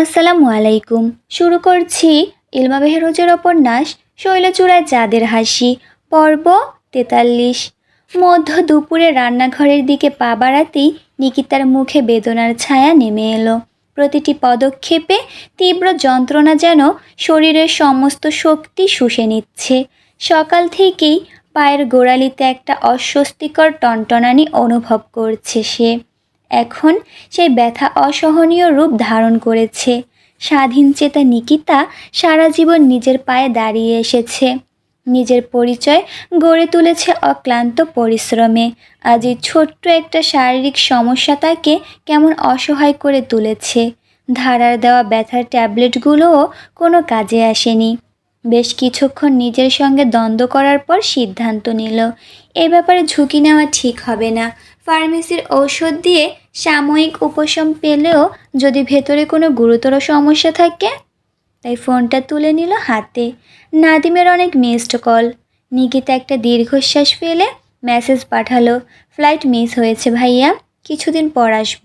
আসসালামু আলাইকুম। শুরু করছি ইলমা বেহরোজের উপন্যাস শৈলচূড়ায় চাঁদের হাসি, পর্ব তেতাল্লিশ। মধ্য দুপুরে রান্নাঘরের দিকে পা বাড়াতেই নিকিতার মুখে বেদনার ছায়া নেমে এলো। প্রতিটি পদক্ষেপে তীব্র যন্ত্রণা যেন শরীরের সমস্ত শক্তি শুষে নিচ্ছে। সকাল থেকেই পায়ের গোড়ালিতে একটা অস্বস্তিকর টনটনানি অনুভব করছে সে। এখন সেই ব্যথা অসহনীয় রূপ ধারণ করেছে। স্বাধীন চেতা নিকিতা সারা জীবন নিজের পায়ে দাঁড়িয়ে এসেছে। নিজের পরিচয় গড়ে তুলেছে অক্লান্ত পরিশ্রমে। আজ এই ছোট্ট একটা শারীরিক সমস্যা তাকে কেমন অসহায় করে তুলেছে। ধারার দেওয়া ব্যথার ট্যাবলেটগুলোও কোনো কাজে আসেনি। বেশ কিছুক্ষণ নিজের সঙ্গে দ্বন্দ্ব করার পর সিদ্ধান্ত নিল, এ ব্যাপারে ঝুঁকি নেওয়া ঠিক হবে না। ফার্মেসির ঔষধ দিয়ে সাময়িক উপশম পেলেও যদি ভেতরে কোনো গুরুতর সমস্যা থাকে? তাই ফোনটা তুলে নিল হাতে। নাদিমের অনেক মিসড কল নিকিতা একটা দীর্ঘশ্বাস ফেলে মেসেজ পাঠালো ফ্লাইট মিস হয়েছে ভাইয়া, কিছুদিন পর আসব।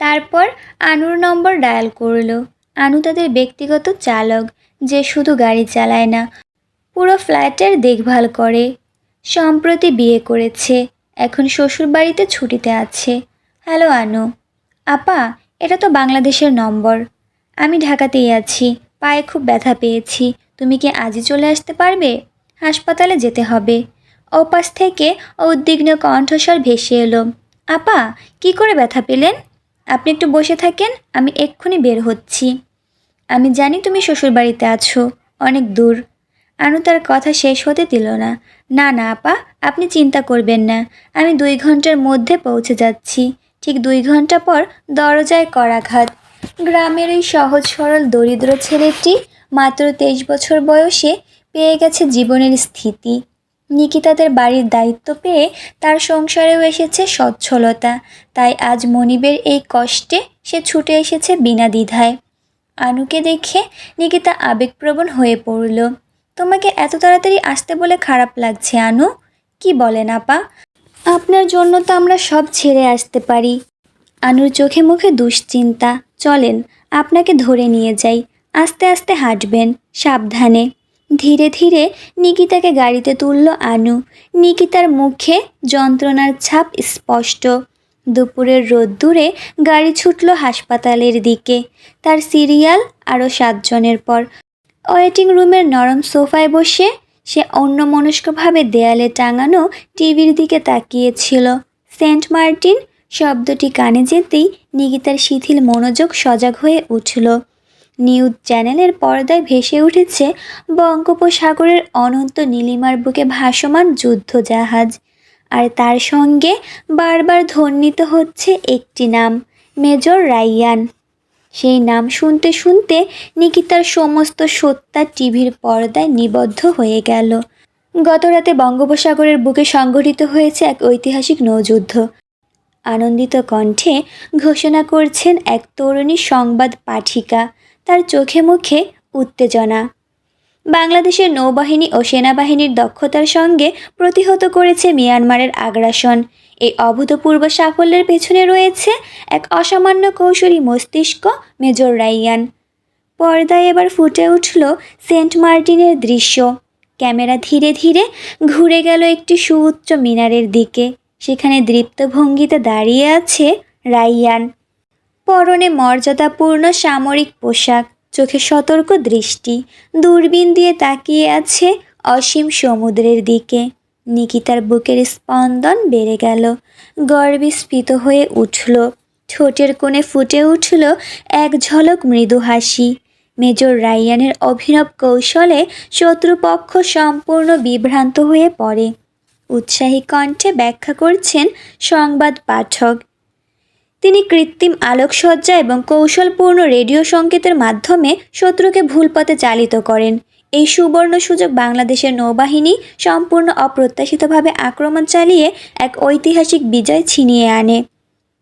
তারপর আনুর নম্বর ডায়াল করল। আনু তাদের ব্যক্তিগত চালক, যে শুধু গাড়ি চালায় না, পুরো ফ্ল্যাটের দেখভাল করে। সম্প্রতি বিয়ে করেছে, এখন শ্বশুর বাড়িতে ছুটিতে আছে। হ্যালো, আনু। আপা, এটা তো বাংলাদেশের নম্বর। আমি ঢাকাতেই আছি, পায়ে খুব ব্যথা পেয়েছি। তুমি কি আজই চলে আসতে পারবে? হাসপাতালে যেতে হবে। ওপাশ থেকে উদ্বিগ্ন কণ্ঠস্বর ভেসে এলো। আপা, কি করে ব্যথা পেলেন? আপনি একটু বসে থাকেন, আমি এক্ষুনি বের হচ্ছি। আমি জানি তুমি শ্বশুরবাড়িতে আছো, অনেক দূর। আনু তার কথা শেষ হতে দিল না। না না, আপা, আপনি চিন্তা করবেন না। আমি দুই ঘণ্টার মধ্যে পৌঁছে যাচ্ছি। ঠিক দুই ঘণ্টা পর দরজায় করাঘাত। গ্রামের এই সহজ সরল দরিদ্র ছেলেটি মাত্র তেইশ বছর বয়সে পেয়ে গেছে জীবনের স্থিতি। নিকিতাদের বাড়ির দায়িত্ব পেয়ে তার সংসারেও এসেছে সচ্ছলতা। তাই আজ মনিবের এই কষ্টে সে ছুটে এসেছে বিনা দ্বিধায়। আনুকে দেখে নিকিতা আবেগপ্রবণ হয়ে পড়ল। তোমাকে এত তাড়াতাড়ি আসতে বলে খারাপ লাগছে, আনু? কি বলেন আপা? আপনার জন্য তো আমরা সব ছেড়ে আসতে পারি। আনুর চোখে মুখে দুশ্চিন্তা। চলেন, আপনাকে ধরে নিয়ে যাই। আস্তে আস্তে হাঁটবেন, সাবধানে। ধীরে ধীরে নিকিতাকে গাড়িতে তুলল আনু। নিকিতার মুখে যন্ত্রণার ছাপ স্পষ্ট। দুপুরের রোদ্দুরে গাড়ি ছুটল হাসপাতালের দিকে। তার সিরিয়াল আরও সাতজনের পর। ওয়েটিং রুমের নরম সোফায় বসে সে অন্যমনস্কভাবে দেয়ালে টাঙানো টিভির দিকে তাকিয়েছিল। সেন্ট মার্টিন শব্দটি কানে যেতেই নিকিতার শিথিল মনোযোগ সজাগ হয়ে উঠল। নিউজ চ্যানেলের পর্দায় ভেসে উঠেছে বঙ্গোপসাগরের অনন্ত নীলিমার বুকে ভাসমান যুদ্ধ জাহাজ আর তার সঙ্গে বারবার ধ্বনিত হচ্ছে একটি নাম, মেজর রাইয়ান। সেই নাম শুনতে শুনতে নিকিতার সমস্ত সত্তা টিভির পর্দায় নিবদ্ধ হয়ে গেল। গতরাতে বঙ্গোপসাগরের বুকে সংঘটিত হয়েছে এক ঐতিহাসিক নৌযুদ্ধ। আনন্দিত কণ্ঠে ঘোষণা করছেন এক তরুণী সংবাদ পাঠিকা, তার চোখে মুখে উত্তেজনা। বাংলাদেশের নৌবাহিনী ও সেনাবাহিনীর দক্ষতার সঙ্গে প্রতিহত করেছে মিয়ানমারের আগ্রাসন। এই অভূতপূর্ব সাফল্যের পেছনে রয়েছে এক অসামান্য কৌশলী মস্তিষ্ক, মেজর রাইয়ান। পর্দায় এবার ফুটে উঠল সেন্ট মার্টিনের দৃশ্য। ক্যামেরা ধীরে ধীরে ঘুরে গেল একটি সুউচ্চ মিনারের দিকে। সেখানে দৃপ্ত ভঙ্গিতে দাঁড়িয়ে আছে রাইয়ান। পরনে মর্যাদাপূর্ণ সামরিক পোশাক, চোখে সতর্ক দৃষ্টি, দূরবীন দিয়ে তাকিয়ে আছে অসীম সমুদ্রের দিকে। নিকিতার বুকের স্পন্দন বেড়ে গেল। গর্বে স্ফীত হয়ে উঠল। ঠোঁটের কোণে ফুটে উঠল এক ঝলক মৃদু হাসি। মেজর রাইয়ানের অভিনব কৌশলে শত্রুপক্ষ সম্পূর্ণ বিভ্রান্ত হয়ে পড়ে। উৎসাহী কণ্ঠে ব্যাখ্যা করছেন সংবাদ পাঠক। তিনি কৃত্রিম আলোকসজ্জা এবং কৌশলপূর্ণ রেডিও সংকেতের মাধ্যমে শত্রুকে ভুল পথে চালিত করেন। এই সুবর্ণ সুযোগ বাংলাদেশের নৌবাহিনী সম্পূর্ণ অপ্রত্যাশিতভাবে আক্রমণ চালিয়ে এক ঐতিহাসিক বিজয় ছিনিয়ে আনে।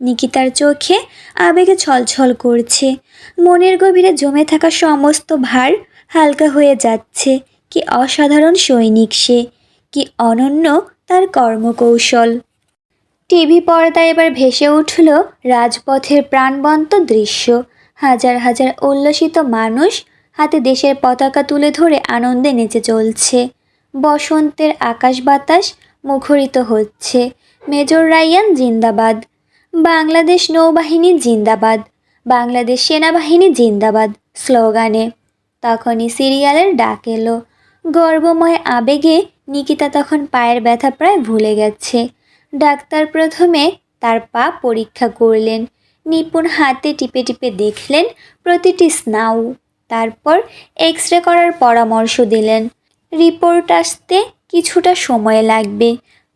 নিকিতার চোখে আবেগে ছলছল করছে। মনের গভীরে জমে থাকা সমস্ত ভার হালকা হয়ে যাচ্ছে। কি অসাধারণ সৈনিক সে, কি অনন্য তার কর্মকৌশল। টিভি পর্দায় এবার ভেসে উঠল রাজপথের প্রাণবন্ত দৃশ্য। হাজার হাজার উল্লসিত মানুষ হাতে দেশের পতাকা তুলে ধরে আনন্দে নেচে চলছে। বসন্তের আকাশ বাতাস মুখরিত হচ্ছে। মেজর রায়ান জিন্দাবাদ। বাংলাদেশ নৌবাহিনী জিন্দাবাদ। বাংলাদেশ সেনাবাহিনী জিন্দাবাদ স্লোগানে। তখনই সিরিয়ালের ডাক এলো। গর্বময় আবেগে নিকিতা তখন পায়ের ব্যথা প্রায় ভুলে গেছে। ডাক্তার প্রথমে তার পা পরীক্ষা করলেন। নিপুণ হাতে টিপে টিপে দেখলেন প্রতিটি স্নাউ তারপর এক্স রে করার পরামর্শ দিলেন। রিপোর্ট আসতে কিছুটা সময় লাগবে।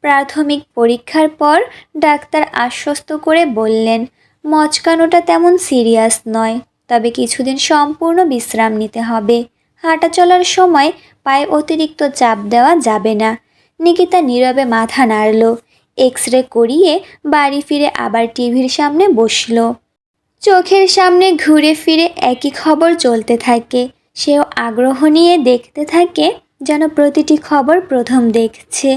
প্রাথমিক পরীক্ষার পর ডাক্তার আশ্বস্ত করে বললেন, মচকানোটা তেমন সিরিয়াস নয়, তবে কিছুদিন সম্পূর্ণ বিশ্রাম নিতে হবে। হাঁটা চলার সময় পায়ে অতিরিক্ত চাপ দেওয়া যাবে না। নিকিতা নীরবে মাথা নাড়ল। এক্স রে করিয়ে বাড়ি ফিরে আবার টিভির সামনে বসল। চোখের সামনে ঘুরে ফিরে একই খবর চলতে থাকে। সেও আগ্রহ নিয়ে দেখতে থাকে যেন প্রতিটি খবর প্রথম দেখছে।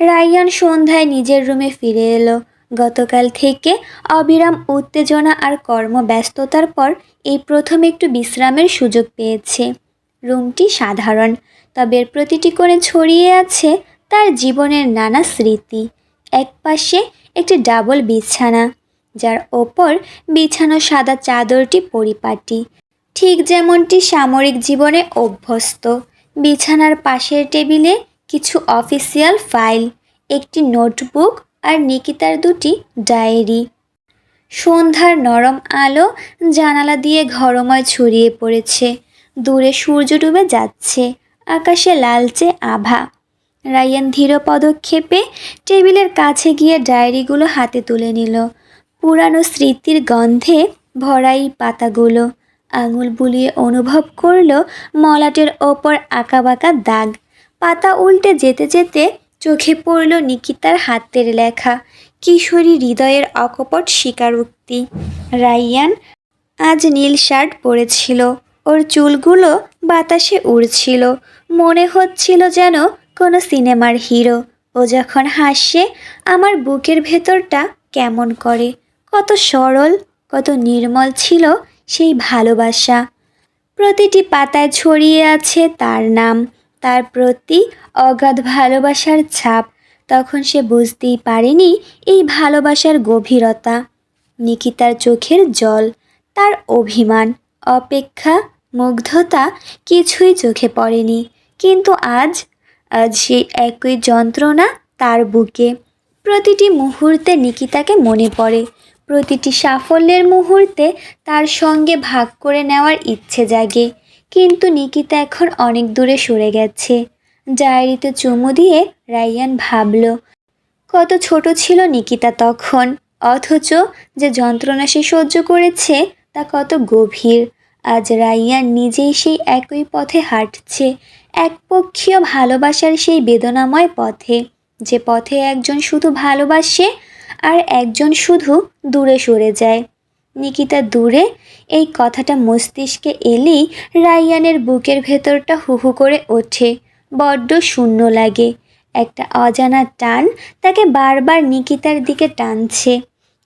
রায়ান সন্ধ্যায় নিজের রুমে ফিরে এলো। গতকাল থেকে অবিরাম উত্তেজনা আর কর্মব্যস্ততার পর এই প্রথম একটু বিশ্রামের সুযোগ পেয়েছে। রুমটি সাধারণ, তবে এর প্রতিটি কোণে ছড়িয়ে আছে তার জীবনের নানা স্মৃতি। এক পাশে একটি ডাবল বিছানা যার ওপর বিছানো সাদা চাদরটি পরিপাটি। ঠিক যেমনটি সামরিক জীবনে অভ্যস্ত। বিছানার পাশের টেবিলে কিছু অফিসিয়াল ফাইল, একটি নোটবুক আর নিকিতার দুটি ডায়েরি। সন্ধ্যার নরম আলো জানালা দিয়ে ঘরময় ছড়িয়ে পড়েছে। দূরে সূর্য ডুবে যাচ্ছে, আকাশে লালচে আভা। রায়ান ধীর পদক্ষেপে টেবিলের কাছে গিয়ে ডায়েরিগুলো হাতে তুলে নিল। পুরানো স্মৃতির গন্ধে ভরাই পাতাগুলো। আঙুল বুলিয়ে অনুভব করল মলাটের ওপর আঁকাবাঁকা দাগ। পাতা উল্টে যেতে যেতে চোখে পড়ল নিকিতার হাতের লেখা। কিশোরী হৃদয়ের অকপট স্বীকারোক্তি। রাইয়ান আজ নীল শার্ট পরেছিল। ওর চুলগুলো বাতাসে উড়ছিল। মনে হচ্ছিল যেন কোনো সিনেমার হিরো। ও যখন হাসে, আমার বুকের ভেতরটা কেমন করে। কত সরল, কত নির্মল ছিল সেই ভালোবাসা। প্রতিটি পাতায় ছড়িয়ে আছে তার নাম, তার প্রতি অগাধ ভালোবাসার ছাপ। তখন সে বুঝতেই পারেনি এই ভালোবাসার গভীরতা। নিকিতার চোখের জল, তার অভিমান, অপেক্ষা, মুগ্ধতা কিছুই চোখে পড়েনি। কিন্তু আজ আজ সেই একই যন্ত্রণা তার বুকে। প্রতিটি মুহূর্তে নিকিতাকে মনে পড়ে। প্রতিটি সাফল্যের মুহূর্তে তার সঙ্গে ভাগ করে নেওয়ার ইচ্ছে জাগে। কিন্তু নিকিতা এখন অনেক দূরে সরে গেছে। ডায়েরিতে চুমু দিয়ে রাইয়ান ভাবল, কত ছোট ছিল নিকিতা তখন, অথচ যে যন্ত্রণা সে সহ্য করেছে তা কত গভীর। আজ রাইয়ান নিজেই সেই একই পথে হাঁটছে, একপক্ষীয় ভালোবাসার সেই বেদনাময় পথে। যে পথে একজন শুধু ভালোবাসে আর একজন শুধু দূরে সরে যায়। নিকিতা দূরে এই কথাটা মস্তিষ্কে এলেই রাইয়ানের বুকের ভেতরটা হুহু করে ওঠে, বড্ড শূন্য লাগে। একটা অজানা টান তাকে বারবার নিকিতার দিকে টানছে।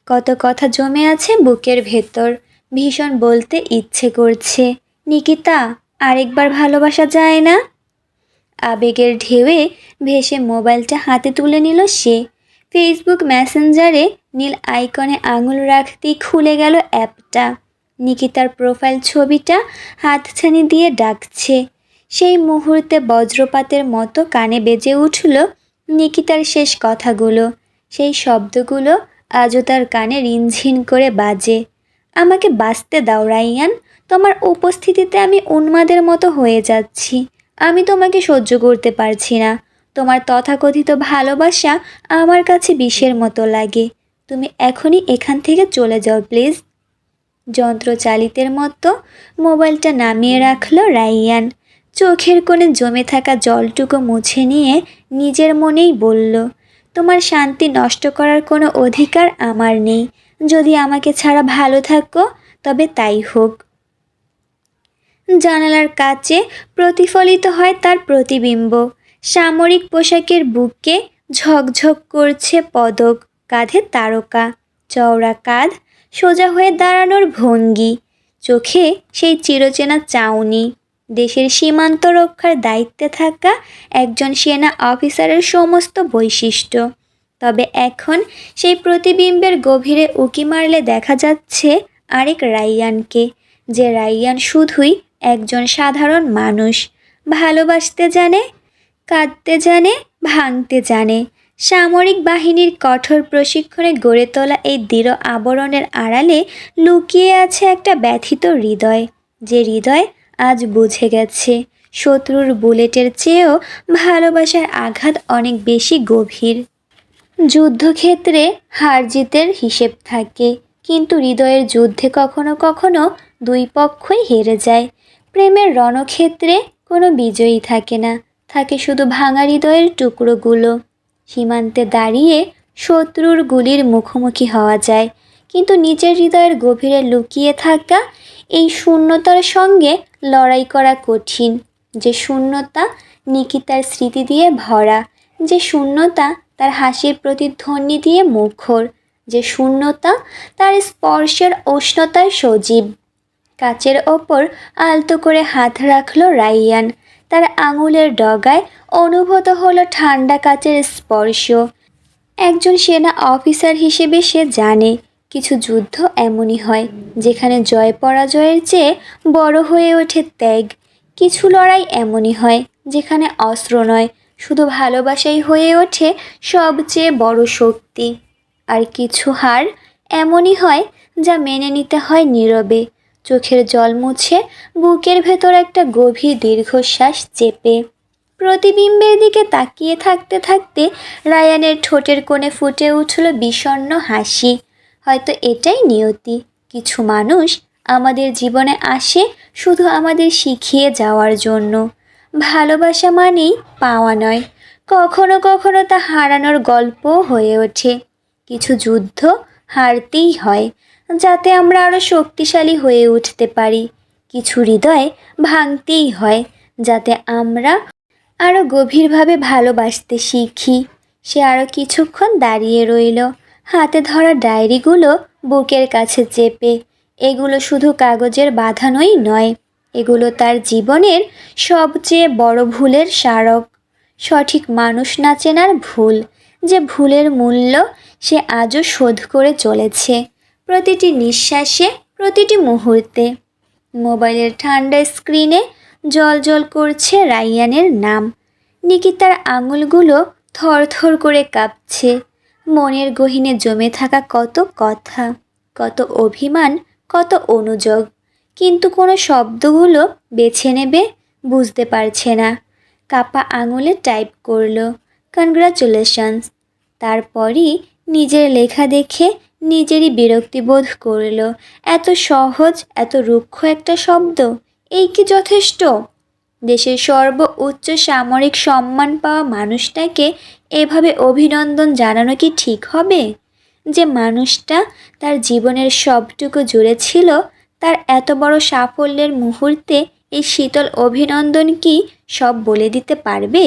কত কথা জমে আছে বুকের ভেতর, ভীষণ বলতে ইচ্ছে করছে, নিকিতা, আরেকবার ভালোবাসা যায় না? আবেগের ঢেউয়ে ভেসে মোবাইলটা হাতে তুলে নিল সে। ফেসবুক মেসেঞ্জারে নীল আইকনে আঙুল রাখতেই খুলে গেল অ্যাপটা। নিকিতার প্রোফাইল ছবিটা হাতছানি দিয়ে ডাকছে। সেই মুহূর্তে বজ্রপাতের মতো কানে বেজে উঠল নিকিতার শেষ কথাগুলো। সেই শব্দগুলো আজও তার কানে রিনঝিন করে বাজে। আমাকে বাঁচতে দাও, রাইয়ান। তোমার উপস্থিতিতে আমি উন্মাদের মতো হয়ে যাচ্ছি। আমি তোমাকে সহ্য করতে পারছি না। তোমার তথাকথিত ভালোবাসা আমার কাছে বিষের মতো লাগে। তুমি এখনই এখান থেকে চলে যাও, প্লিজ। যন্ত্রচালিতের মতো মোবাইলটা নামিয়ে রাখল রাইয়ান। চোখের কোণে জমে থাকা জলটুকু মুছে নিয়ে নিজের মনেই বলল, তোমার শান্তি নষ্ট করার কোনো অধিকার আমার নেই। যদি আমাকে ছাড়া ভালো থাকো, তবে তাই হোক। জানালার কাছে প্রতিফলিত হয় তার প্রতিবিম্ব। সামরিক পোশাকের বুকে ঝকঝক করছে পদক, কাঁধে তারকা। চওড়া কাঁধ, সোজা হয়ে দাঁড়ানোর ভঙ্গি। চোখে সেই চিরচেনা চাউনি। দেশের সীমান্ত রক্ষার দায়িত্বে থাকা একজন সেনা অফিসারের সমস্ত বৈশিষ্ট্য। তবে এখন সেই প্রতিবিম্বের গভীরে উকি মারলে দেখা যাচ্ছে আরেক রাইয়ানকে, যে রাইয়ান শুধুই একজন সাধারণ মানুষ। ভালোবাসতে জানে কাঁদতে জানে, ভাঙতে জানে। সামরিক বাহিনীর কঠোর প্রশিক্ষণে গড়ে তোলা এই দৃঢ় আবরণের আড়ালে লুকিয়ে আছে একটা ব্যথিত হৃদয়। যে হৃদয় আজ বুঝে গেছে, শত্রুর বুলেটের চেয়েও ভালোবাসার আঘাত অনেক বেশি গভীর। যুদ্ধক্ষেত্রে হার জিতের হিসেব থাকে, কিন্তু হৃদয়ের যুদ্ধে কখনো কখনো দুই পক্ষই হেরে যায়। প্রেমের রণক্ষেত্রে কোনো বিজয়ী থাকে না। থাকে শুধু ভাঙা হৃদয়ের টুকরোগুলো। সীমান্তে দাঁড়িয়ে শত্রুর গুলির মুখোমুখি হওয়া যায়, কিন্তু নিজের হৃদয়ের গভীরে লুকিয়ে থাকা এই শূন্যতার সঙ্গে লড়াই করা কঠিন। যে শূন্যতা নিকিতার স্মৃতি দিয়ে ভরা, যে শূন্যতা তার হাসির প্রতিধ্বনি দিয়ে মুখর, যে শূন্যতা তার স্পর্শের উষ্ণতায় সজীব। কাচের ওপর আলতো করে হাত রাখল রাইয়ান তার আঙুলের ডগায় অনুভূত হলো ঠান্ডা কাচের স্পর্শ। একজন সেনা অফিসার হিসেবে সে জানে, কিছু যুদ্ধ এমনই হয়, যেখানে জয় পরাজয়ের চেয়ে বড় হয়ে ওঠে ত্যাগ। কিছু লড়াই এমনই হয়, যেখানে অস্ত্র নয়, শুধু ভালোবাসাই হয়ে ওঠে সবচেয়ে বড় শক্তি। আর কিছু হার এমনই হয়, যা মেনে নিতে হয় নীরবে। চোখের জল মুছে বুকের ভেতর একটা গভীর দীর্ঘশ্বাস চেপে। প্রতিবিম্বের দিকে তাকিয়ে থাকতে থাকতে রায়ানের ঠোঁটের কোণে ফুটে উঠল বিষণ্ণ হাসি। হয়তো এটাই নিয়তি। কিছু মানুষ আমাদের জীবনে আসে শুধু আমাদের শিখিয়ে যাওয়ার জন্য। ভালোবাসা মানেই পাওয়া নয়। কখনো কখনো তা হারানোর গল্প হয়ে ওঠে। কিছু যুদ্ধ হারতেই হয়। যাতে আমরা আরও শক্তিশালী হয়ে উঠতে পারি। কিছু হৃদয় ভাঙতেই হয়, যাতে আমরা আরও গভীরভাবে ভালোবাসতে শিখি। সে আরও কিছুক্ষণ দাঁড়িয়ে রইল। হাতে ধরা ডায়েরিগুলো বুকের কাছে চেপে। এগুলো শুধু কাগজের বাঁধানোই নয়, এগুলো তার জীবনের সবচেয়ে বড় ভুলের স্মারক। সঠিক মানুষ না চেনার ভুল, যে ভুলের মূল্য সে আজও শোধ করে চলেছে। প্রতিটি নিঃশ্বাসে, প্রতিটি মুহূর্তে। মোবাইলের ঠান্ডা স্ক্রিনে জল জল করছে রাইয়ানের নাম। নিকিতার আঙুলগুলো থরথর করে কাঁপছে। মনের গহীনে জমে থাকা কত কথা, কত অভিমান, কত অনুযোগ। কিন্তু কোনো শব্দগুলো বেছে নেবে, বুঝতে পারছে না। কাপা আঙুলে টাইপ করল, কনগ্রাচুলেশনস। তারপরই নিজের লেখা দেখে নিজেরই বিরক্তি বোধ করল। এত সহজ, এত রুক্ষ একটা শব্দ, এই কি যথেষ্ট? দেশের সর্ব উচ্চ সামরিক সম্মান পাওয়া মানুষটাকে এভাবে অভিনন্দন জানানো কি ঠিক হবে? যে মানুষটা তার জীবনের সবটুকু জুড়ে ছিল, তার এত বড় সাফল্যের মুহূর্তে এই শীতল অভিনন্দন কি সব বলে দিতে পারবে?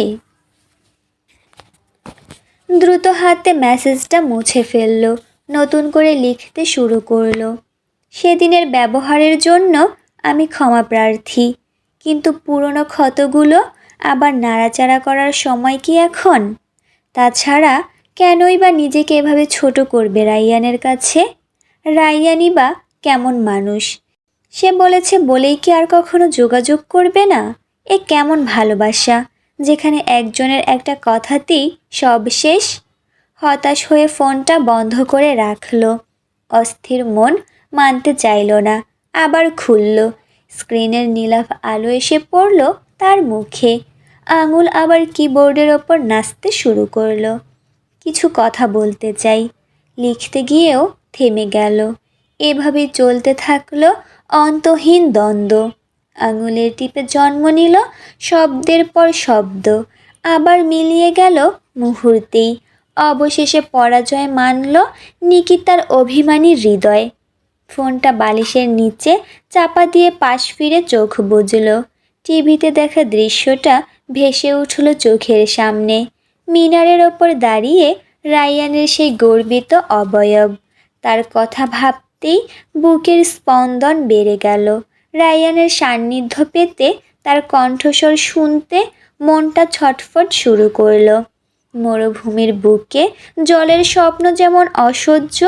দ্রুত হাতে মেসেজটা মুছে ফেলল। নতুন করে লিখতে শুরু করল। সেদিনের ব্যবহারের জন্য আমি ক্ষমা প্রার্থী, কিন্তু পুরনো ক্ষতগুলো আবার নাড়াচাড়া করার সময় কি এখন? তাছাড়া কেনই বা নিজেকে এভাবে ছোট করবে রাইয়ানের কাছে? রাইয়ানই বা কেমন মানুষ? সে বলেছে, বলেই কি আর কখনো যোগাযোগ করবে না? এ কেমন ভালোবাসা, যেখানে একজনের একটা কথাতেই সব শেষ হতাশ হয়ে ফোনটা বন্ধ করে রাখল। অস্থির মন মানতে চাইল না, আবার খুলল। স্ক্রিনের নীলাভ আলো এসে পড়ল তার মুখে। আঙুল আবার কিবোর্ডের ওপর নাচতে শুরু করল। কিছু কথা বলতে চাই। লিখতে গিয়েও থেমে গেল। এভাবে চলতে থাকল অন্তহীন দ্বন্দ্ব। আঙুলের টিপে জন্ম নিল শব্দের পর শব্দ। আবার মিলিয়ে গেল মুহূর্তেই। অবশেষে পরাজয় মানল নিকিতার অভিমানী হৃদয়। ফোনটা বালিশের নিচে চাপা দিয়ে পাশ ফিরে চোখ বুঝল টিভিতে দেখা দৃশ্যটা ভেসে উঠল চোখের সামনে। মিনারের ওপর দাঁড়িয়ে রায়ানের সেই গর্বিত অবয়ব। তার কথা ভাবতেই বুকের স্পন্দন বেড়ে গেল। রায়ানের সান্নিধ্য পেতে তার কণ্ঠস্বর শুনতে মনটা ছটফট শুরু করল। মরুভূমির বুকে জলের স্বপ্ন যেমন অসহ্য,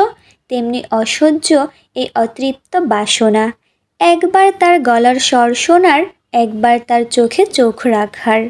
তেমনি অসহ্য এই অতৃপ্ত বাসনা। একবার তার গলার স্বর শোনার, একবার তার চোখে চোখ রাখার।